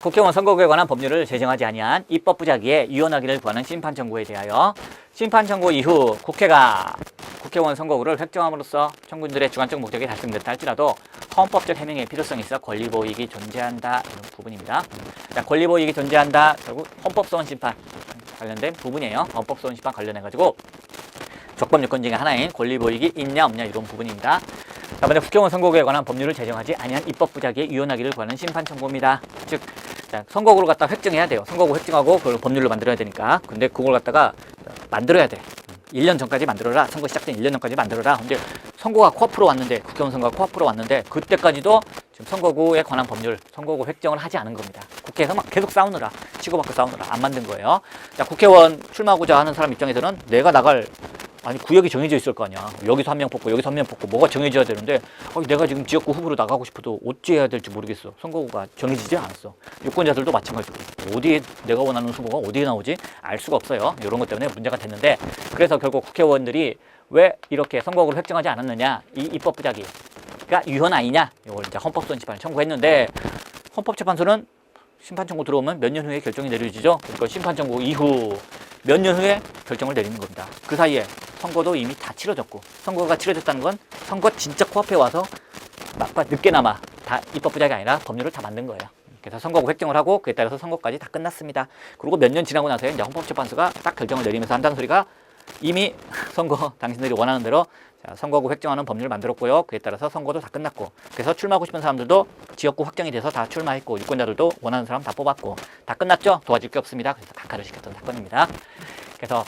국회의원 선거구에 관한 법률을 제정하지 아니한 입법 부작위에 유연하기를 구하는 심판 청구에 대하여 심판 청구 이후 국회가 국회의원 선거구를 획정함으로써 청구인들의 주관적 목적이 달성됐다 할지라도 헌법적 해명의 필요성이 있어 권리보이익이 존재한다 이런 부분입니다. 자, 권리보이익이 존재한다 결국 헌법소원 심판 관련된 부분이에요. 헌법소원 심판 관련해 가지고 적법 요건 중에 하나인 권리보이익이 있냐 없냐 이런 부분입니다. 자, 먼저 국회의원 선거구에 관한 법률을 제정하지 아니한 입법 부작위에 유연하기를 구하는 심판 청구입니다. 즉 자, 선거구를 갖다 획정해야 돼요. 선거구 획정하고 그걸 법률로 만들어야 되니까. 근데 그걸 갖다가 만들어야 돼. 1년 전까지 만들어라. 선거 시작된 1년 전까지 만들어라. 근데 선거가 코앞으로 왔는데 국회의원 선거가 코앞으로 왔는데 그때까지도 지금 선거구에 관한 법률, 선거구 획정을 하지 않은 겁니다. 국회에서 막 계속 싸우느라 치고받고 싸우느라 안 만든 거예요. 자, 국회의원 출마하고자 하는 사람 입장에서는 내가 나갈 아니 구역이 정해져 있을 거 아니야. 여기서 한 명 뽑고 여기서 한 명 뽑고 뭐가 정해져야 되는데 어, 내가 지금 지역구 후보로 나가고 싶어도 어찌 해야 될지 모르겠어. 선거구가 정해지지 않았어. 유권자들도 마찬가지고 어디에 내가 원하는 후보가 어디에 나오지 알 수가 없어요. 이런 것 때문에 문제가 됐는데 그래서 결국 국회의원들이 왜 이렇게 선거구를 획정하지 않았느냐 이 입법 부작위가 유헌 아니냐 이걸 이제 헌법소원 심판을 청구했는데 헌법재판소는 심판 청구 들어오면 몇 년 후에 결정이 내려지죠. 그러니까 심판 청구 이후 몇 년 후에 결정을 내리는 겁니다. 그 사이에 선거도 이미 다 치러졌고 선거가 치러졌다는 건 선거 진짜 코앞에 와서 막과 늦게나마 다 입법 부작이 아니라 법률을 다 만든 거예요. 그래서 선거구 획정을 하고 그에 따라서 선거까지 다 끝났습니다. 그리고 몇 년 지나고 나서 이제 헌법재판소가 딱 결정을 내리면서 한다는 소리가 이미 선거 당신들이 원하는 대로 자, 선거구 획정하는 법률을 만들었고요. 그에 따라서 선거도 다 끝났고 그래서 출마하고 싶은 사람들도 지역구 확정이 돼서 다 출마했고 유권자들도 원하는 사람 다 뽑았고 다 끝났죠. 도와줄 게 없습니다. 그래서 각하를 시켰던 사건입니다. 그래서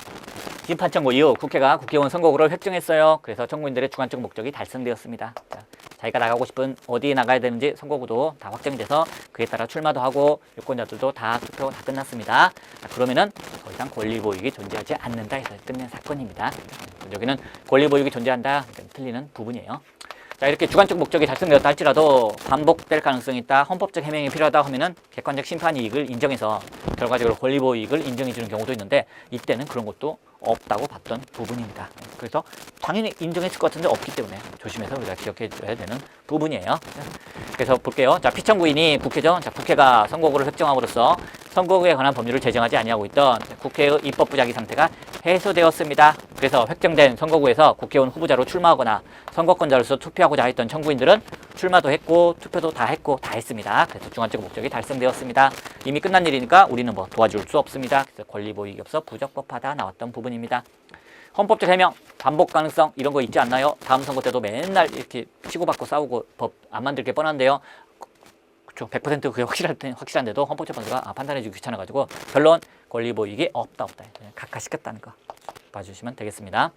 심판 청구 이후 국회가 국회의원 선거구를 획정했어요. 그래서 청구인들의 주관적 목적이 달성되었습니다. 자, 자기가 나가고 싶은 어디에 나가야 되는지 선거구도 다 확정이 돼서 그에 따라 출마도 하고 유권자들도 다 투표 다 끝났습니다. 자, 그러면은 더 이상 권리보이익이 존재하지 않는다 해서 끝낸 사건입니다. 여기는 권리보이익이 존재한다 그러니까 틀리는 부분이에요. 자 이렇게 주관적 목적이 달성되었다 할지라도 반복될 가능성이 있다 헌법적 해명이 필요하다 하면은 객관적 심판 이익을 인정해서 결과적으로 권리보호 이익을 인정해 주는 경우도 있는데 이때는 그런 것도 없다고 봤던 부분입니다. 그래서 당연히 인정했을 것 같은데 없기 때문에 조심해서 우리가 기억해 줘야 되는 부분이에요. 그래서 볼게요. 자 피청구인이 국회죠. 자 국회가 선거구를 획정함으로써 선거구에 관한 법률을 제정하지 아니하고 있던 국회의 입법 부작위 상태가 해소되었습니다. 그래서 획정된 선거구에서 국회의원 후보자로 출마하거나 선거권자로서 투표하고자 했던 청구인들은 출마도 했고 투표도 다 했고 다 했습니다. 그래서 중간적 목적이 달성되었습니다. 이미 끝난 일이니까 우리는 뭐 도와줄 수 없습니다. 그래서 권리 보이기 없어 부적법하다 나왔던 부분입니다. 헌법적 해명, 반복 가능성 이런 거 있지 않나요? 다음 선거 때도 맨날 이렇게 치고받고 싸우고 법 안 만들 게 뻔한데요. 그렇죠. 100% 그게 확실할 때 확실한데도 헌법재판소가 아, 판단해주기 귀찮아가지고 결론 권리 보이기 없다 없다 그냥 각하 시켰다는 거 봐주시면 되겠습니다.